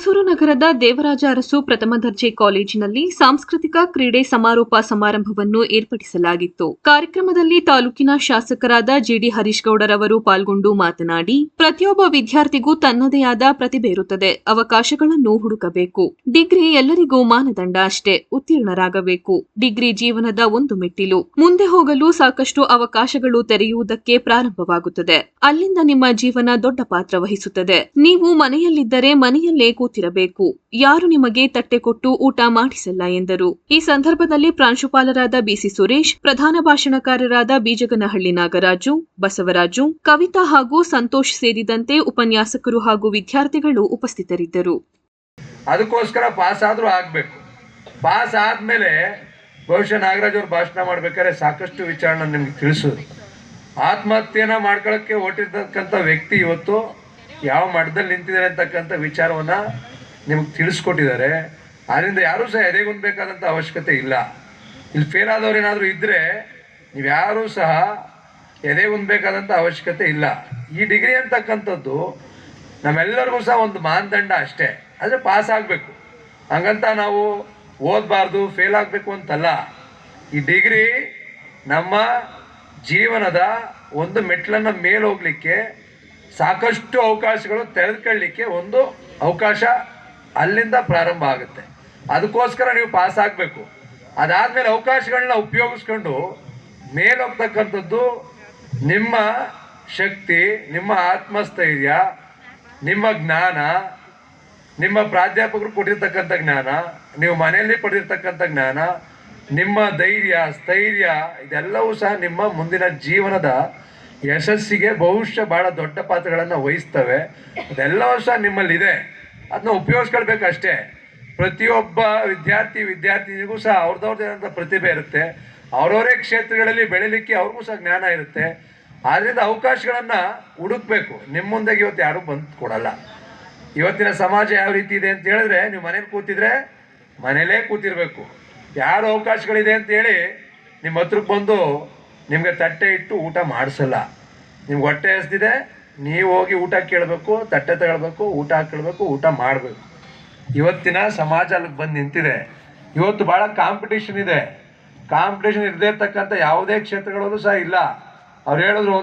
ರಾಯಚೂರು ನಗರದ ದೇವರಾಜ ಅರಸು ಪ್ರಥಮ ದರ್ಜೆ ಕಾಲೇಜಿನಲ್ಲಿ ಸಾಂಸ್ಕೃತಿಕ ಕ್ರೀಡೆ ಸಮಾರೋಪ ಸಮಾರಂಭವನ್ನು ಏರ್ಪಡಿಸಲಾಗಿತ್ತು. ಕಾರ್ಯಕ್ರಮದಲ್ಲಿ ತಾಲೂಕಿನ ಶಾಸಕರಾದ ಜಿಡಿ ಹರೀಶ್ ಗೌಡರವರು ಪಾಲ್ಗೊಂಡು ಮಾತನಾಡಿ, ಪ್ರತಿಯೊಬ್ಬ ವಿದ್ಯಾರ್ಥಿಗೂ ತನ್ನದೇ ಆದ ಪ್ರತಿಭೆ ಇರುತ್ತದೆ, ಅವಕಾಶಗಳನ್ನು ಹುಡುಕಬೇಕು. ಡಿಗ್ರಿ ಎಲ್ಲರಿಗೂ ಮಾನದಂಡ ಅಷ್ಟೇ, ಉತ್ತೀರ್ಣರಾಗಬೇಕು. ಡಿಗ್ರಿ ಜೀವನದ ಒಂದು ಮೆಟ್ಟಿಲು. ಮುಂದೆ ಹೋಗಲು ಸಾಕಷ್ಟು ಅವಕಾಶಗಳು ತೆರೆಯುವುದಕ್ಕೆ ಪ್ರಾರಂಭವಾಗುತ್ತದೆ. ಅಲ್ಲಿಂದ ನಿಮ್ಮ ಜೀವನ ದೊಡ್ಡ ಪಾತ್ರ ವಹಿಸುತ್ತದೆ. ನೀವು ಮನೆಯಲ್ಲಿದ್ದರೆ ಮನೆಯಲ್ಲೇ ಕೂತಿರಬೇಕು ಯಾರು ನಿಮಗೆ ತಟ್ಟೆ ಕೊಟ್ಟು ಊಟ ಮಾಡಿಸಲ್ಲ ಎಂದರು. ಈ ಸಂದರ್ಭದಲ್ಲಿ ಪ್ರಾಂಶುಪಾಲರಾದ ಬಿಸಿ ಸುರೇಶ್, ಪ್ರಧಾನ ಭಾಷಣಕಾರರಾದ ಬೀಜಗನಹಳ್ಳಿ ನಾಗರಾಜು, ಬಸವರಾಜು, ಕವಿತಾ ಹಾಗೂ ಸಂತೋಷ್ ಸೇರಿದಂತೆ ಉಪನ್ಯಾಸಕರು ಹಾಗೂ ವಿದ್ಯಾರ್ಥಿಗಳು ಉಪಸ್ಥಿತರಿದ್ದರು. ಅದಕ್ಕೋಸ್ಕರ ಪಾಸ್ ಆದ್ರೂ ಆಗ್ಬೇಕು. ಪಾಸ್ ಆದ್ಮೇಲೆ ಬಹುಶಃ ನಾಗರಾಜ್ ಅವರು ಭಾಷಣ ಮಾಡ್ಬೇಕಾದ್ರೆ ಸಾಕಷ್ಟು ವಿಚಾರಣೆ ನಿಮ್ಗೆ ತಿಳಿಸೋದು. ಆತ್ಮಹತ್ಯೆನ ಮಾಡ್ಕೊಳ್ಳೋಕ್ಕೆ ಹೊಟ್ಟಿರ್ತಕ್ಕಂಥ ವ್ಯಕ್ತಿ ಇವತ್ತು ಯಾವ ಮಟ್ಟದಲ್ಲಿ ನಿಂತಿದ್ದಾರೆ ಅಂತಕ್ಕಂಥ ವಿಚಾರವನ್ನ ನಿಮಗೆ ತಿಳಿಸ್ಕೊಟ್ಟಿದ್ದಾರೆ. ಆದ್ದರಿಂದ ಯಾರೂ ಸಹ ಎದೆಗುಂದಬೇಕಾದಂಥ ಅವಶ್ಯಕತೆ ಇಲ್ಲ. ಇಲ್ಲಿ ಫೇಲ್ ಆದವ್ರು ಏನಾದರೂ ಇದ್ದರೆ ನೀವು ಯಾರೂ ಸಹ ಎದೆಗುಂದಬೇಕಾದಂಥ ಅವಶ್ಯಕತೆ ಇಲ್ಲ. ಈ ಡಿಗ್ರಿ ಅಂತಕ್ಕಂಥದ್ದು ನಮ್ಮೆಲ್ಲರಿಗೂ ಸಹ ಒಂದು ಮಾನದಂಡ ಅಷ್ಟೇ. ಆದರೆ ಪಾಸ್ ಆಗಬೇಕು. ಹಂಗಂತ ನಾವು ಓದಬಾರ್ದು ಫೇಲ್ ಆಗಬೇಕು ಅಂತಲ್ಲ. ಈ ಡಿಗ್ರಿ ನಮ್ಮ ಜೀವನದ ಒಂದು ಮೆಟ್ಲನ್ನು ಮೇಲೆ ಹೋಗ್ಲಿಕ್ಕೆ ಸಾಕಷ್ಟು ಅವಕಾಶಗಳು ತೆರೆದುಕೊಳ್ಳಿಕ್ಕೆ ಒಂದು ಅವಕಾಶ ಅಲ್ಲಿಂದ ಪ್ರಾರಂಭ ಆಗುತ್ತೆ. ಅದಕ್ಕೋಸ್ಕರ ನೀವು ಪಾಸ್ ಆಗಬೇಕು. ಅದಾದಮೇಲೆ ಅವಕಾಶಗಳನ್ನ ಉಪಯೋಗಿಸ್ಕೊಂಡು ಮೇಲೋಗ್ತಕ್ಕಂಥದ್ದು ನಿಮ್ಮ ಶಕ್ತಿ, ನಿಮ್ಮ ಆತ್ಮಸ್ಥೈರ್ಯ, ನಿಮ್ಮ ಜ್ಞಾನ, ನಿಮ್ಮ ಪ್ರಾಧ್ಯಾಪಕರು ಕೊಟ್ಟಿರ್ತಕ್ಕಂಥ ಜ್ಞಾನ, ನೀವು ಮನೆಯಲ್ಲಿ ಪಡೆದಿರ್ತಕ್ಕಂಥ ಜ್ಞಾನ, ನಿಮ್ಮ ಧೈರ್ಯ, ಸ್ಥೈರ್ಯ, ಇದೆಲ್ಲವೂ ಸಹ ನಿಮ್ಮ ಮುಂದಿನ ಜೀವನದ ಯಶಸ್ಸಿಗೆ ಬಹುಶಃ ಬಹಳ ದೊಡ್ಡ ಪಾತ್ರಗಳನ್ನು ವಹಿಸ್ತವೆ. ಅದೆಲ್ಲವೂ ವರ್ಷ ನಿಮ್ಮಲ್ಲಿದೆ. ಅದನ್ನ ಉಪಯೋಗಿಸ್ಕೊಳ್ಬೇಕಷ್ಟೇ. ಪ್ರತಿಯೊಬ್ಬ ವಿದ್ಯಾರ್ಥಿ, ವಿದ್ಯಾರ್ಥಿನಿಗೂ ಸಹ ಅವ್ರದ್ದವ್ರದ್ದೇ ಆದಂಥ ಪ್ರತಿಭೆ ಇರುತ್ತೆ. ಅವ್ರವರೇ ಕ್ಷೇತ್ರಗಳಲ್ಲಿ ಬೆಳಿಲಿಕ್ಕೆ ಅವ್ರಿಗೂ ಸಹ ಜ್ಞಾನ ಇರುತ್ತೆ. ಆದ್ರಿಂದ ಅವಕಾಶಗಳನ್ನ ಹುಡುಕ್ಬೇಕು. ನಿಮ್ಮ ಮುಂದೆಗೆ ಇವತ್ತು ಯಾರು ಬಂದು ಕೊಡಲ್ಲ. ಇವತ್ತಿನ ಸಮಾಜ ಯಾವ ರೀತಿ ಇದೆ ಅಂತ ಹೇಳಿದ್ರೆ, ನೀವು ಮನೇಲಿ ಕೂತಿದ್ರೆ ಮನೇಲೇ ಕೂತಿರ್ಬೇಕು. ಯಾರು ಅವಕಾಶಗಳಿದೆ ಅಂತ ಹೇಳಿ ನಿಮ್ಮ ಹತ್ರಕ್ಕೆ ಬಂದು ನಿಮಗೆ ತಟ್ಟೆ ಇಟ್ಟು ಊಟ ಮಾಡಿಸಲ್ಲ. ನಿಮ್ಗೆ ಹೊಟ್ಟೆ ಹಸ್ದಿದೆ, ನೀವು ಹೋಗಿ ಊಟ ಕೇಳಬೇಕು, ತಟ್ಟೆ ತಗೊಳ್ಬೇಕು, ಊಟ ಹಾಕೊಳ್ಬೇಕು ಊಟ ಮಾಡಬೇಕು. ಇವತ್ತಿನ ಸಮಾಜ ಅಲ್ಲಿಗೆ ಬಂದು ನಿಂತಿದೆ. ಇವತ್ತು ಭಾಳ ಕಾಂಪಿಟೇಷನ್ ಇದೆ. ಕಾಂಪಿಟೇಷನ್ ಇರದೇ ಇರ್ತಕ್ಕಂಥ ಯಾವುದೇ ಕ್ಷೇತ್ರಗಳಲ್ಲೂ ಸಹ ಇಲ್ಲ. ಅವ್ರು ಹೇಳಿದ್ರು